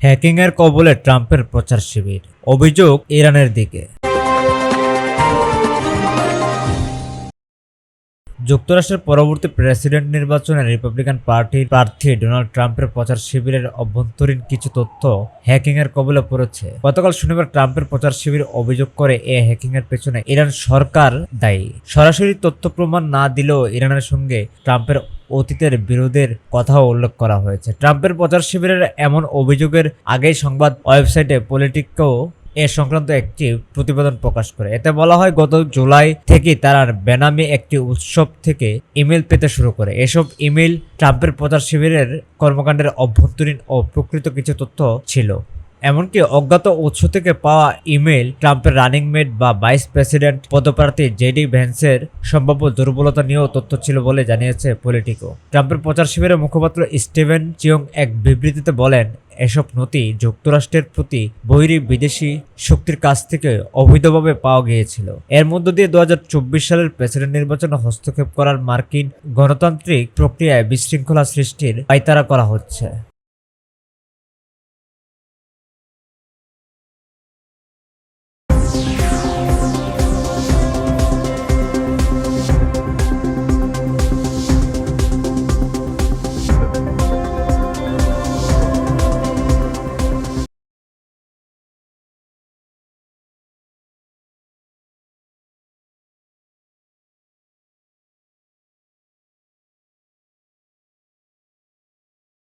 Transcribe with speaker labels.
Speaker 1: হ্যাকিংয়ের কবলে ট্রাম্পের প্রচার শিবির। অভিযোগ, ইরানের দিকে। যুক্তরাষ্ট্রের পরবর্তী প্রেসিডেন্ট নির্বাচনে রিপাবলিকান পার্টির প্রার্থী ডোনাল্ড ট্রাম্পের প্রচার শিবিরের অভ্যন্তরীণ কিছু তথ্য হ্যাকিং এর কবলে পড়েছে। গতকাল শনিবার ট্রাম্পের প্রচার শিবির অভিযোগ করে এ হ্যাকিং এর পেছনে ইরান সরকার দায়ী। সরাসরি তথ্য প্রমাণ না দিলেও ইরানের সঙ্গে ট্রাম্পের অতীতের বিরোধের কথাও উল্লেখ করা হয়েছে। ট্রাম্পের প্রচার শিবিরের এমন অভিযোগের আগেই সংবাদ ওয়েবসাইটে পলিটিকও এ সংক্রান্ত একটি প্রতিবেদন প্রকাশ করে। এতে বলা হয়, গত জুলাই থেকে তারা বেনামি একটি উৎসব থেকে ইমেল পেতে শুরু করে। এসব ইমেল ট্রাম্পের প্রচার শিবিরের কর্মকাণ্ডের অভ্যন্তরীণ ও প্রকৃত কিছু তথ্য ছিল। এমনকি অজ্ঞাত উৎস থেকে পাওয়া ইমেল ট্রাম্পের রানিং মেট বা ভাইস প্রেসিডেন্ট পদপ্রার্থী জেডি ভ্যান্সের সম্ভাব্য দুর্বলতা নিয়েও তথ্য ছিল বলে জানিয়েছে পলিটিকো। ট্রাম্পের প্রচার শিবিরের মুখপাত্র স্টিভেন চিয়ং এক বিবৃতিতে বলেন, এসব নথি যুক্তরাষ্ট্রের প্রতি বৈরী বিদেশি শক্তির কাছ থেকে অবৈধভাবে পাওয়া গিয়েছিল। এর মধ্য দিয়ে দু হাজার চব্বিশ সালের প্রেসিডেন্ট নির্বাচনে হস্তক্ষেপ করার মার্কিন গণতান্ত্রিক প্রক্রিয়ায় বিশৃঙ্খলা সৃষ্টির পাইতারা করা হচ্ছে।